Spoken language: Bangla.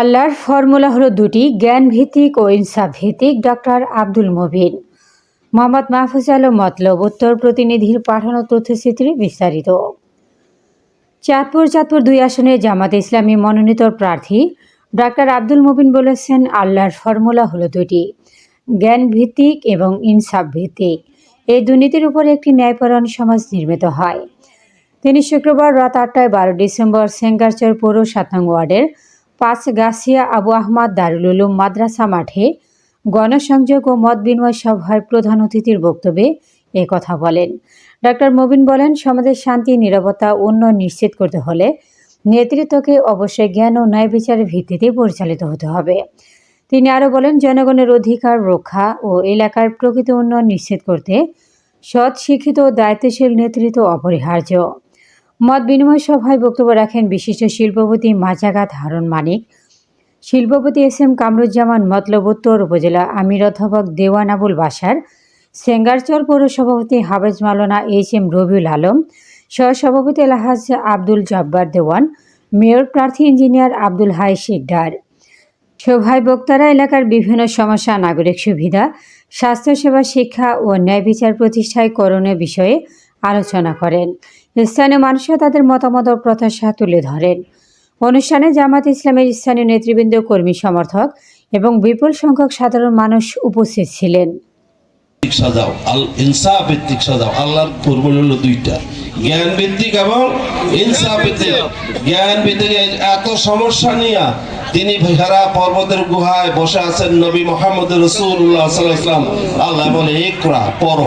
আল্লাহর ফর্মুলা হলো দুটি জ্ঞান ভিত্তিক ও ইনসাফ ভিত্তিক ডক্টর আব্দুল মবিন। মোহাম্মদ মাহফুজ আলম মতলব, উত্তর প্রতিনিধির পাঠানো তথ্যচিত্রে বিস্তারিত। চাঁদপুর চাঁদপুর দুই আসনে জামাতে ইসলামী মনোনীত প্রার্থী ডাক্তার আব্দুল মুবিন বলেছেন, আল্লাহর ফর্মুলা হলো দুটি জ্ঞান ভিত্তিক এবং ইনসাফ ভিত্তিক এই দুর্নীতির উপর একটি ন্যায়পরায়ণ সমাজ নির্মিত হয়। তিনি শুক্রবার রাত আটটায় বারো ডিসেম্বর সেঙ্গারচর পৌর সাত নং ওয়ার্ডের পাঁচ গাছিয়া আবু আহমদ দারুল উলুম মাদ্রাসা মাঠে গণসংযোগ ও মত বিনিময় সভায় প্রধান অতিথির বক্তব্যে কথা বলেন। ডক্টর মবিন বলেন, সমাজের শান্তি নিরাপত্তা উন্নয়ন নিশ্চিত করতে হলে নেতৃত্বকে অবশ্যই জ্ঞান ও ন্যায় বিচারের ভিত্তিতে পরিচালিত হতে হবে। তিনি আরও বলেন, জনগণের অধিকার রক্ষা ও এলাকার প্রকৃত উন্নয়ন নিশ্চিত করতে সৎ, শিক্ষিত ও দায়িত্বশীল নেতৃত্ব অপরিহার্য। মত বিনিময় সভায় বক্তব্য রাখেন বিশিষ্ট শিল্পপতি মাজাগাত হারুন মানিক। শিল্পপতি এস এম কামরুজ্জামান মতলব উত্তর উপজেলা আমির অধ্যাপক দেওয়ান আবুল বাসার সেঙ্গারচর পৌর সভাপতি হাবেজ মালনা এইচ এম রবিউল আলম, সহসভাপতি এলাহাজ আব্দুল জব্বার দেওয়ান, মেয়র প্রার্থী ইঞ্জিনিয়ার আব্দুল হাই শিকদার। সভায় বক্তারা এলাকার বিভিন্ন সমস্যা, নাগরিক সুবিধা, স্বাস্থ্যসেবা, শিক্ষা ও ন্যায় বিচার প্রতিষ্ঠায় করণীয় বিষয়ে আলোচনা করেন। স্থানীয় মানুষও তাদের মতামত ও প্রত্যাশা তুলে ধরেন। অনুষ্ঠানে জামাত ইসলামের স্থানীয় নেতৃবৃন্দ, কর্মী, সমর্থক এবং বিপুল সংখ্যক সাধারণ মানুষ উপস্থিত ছিলেন। দুইটা। জ্ঞান ভিত্তিক এবং এত সমস্যা তিনি হেরা পর্বতের গুহায় বসে আছেন নবী মোহাম্মদ রসুল্লাহ আল্লাহ বলে, একরা, পড়ো।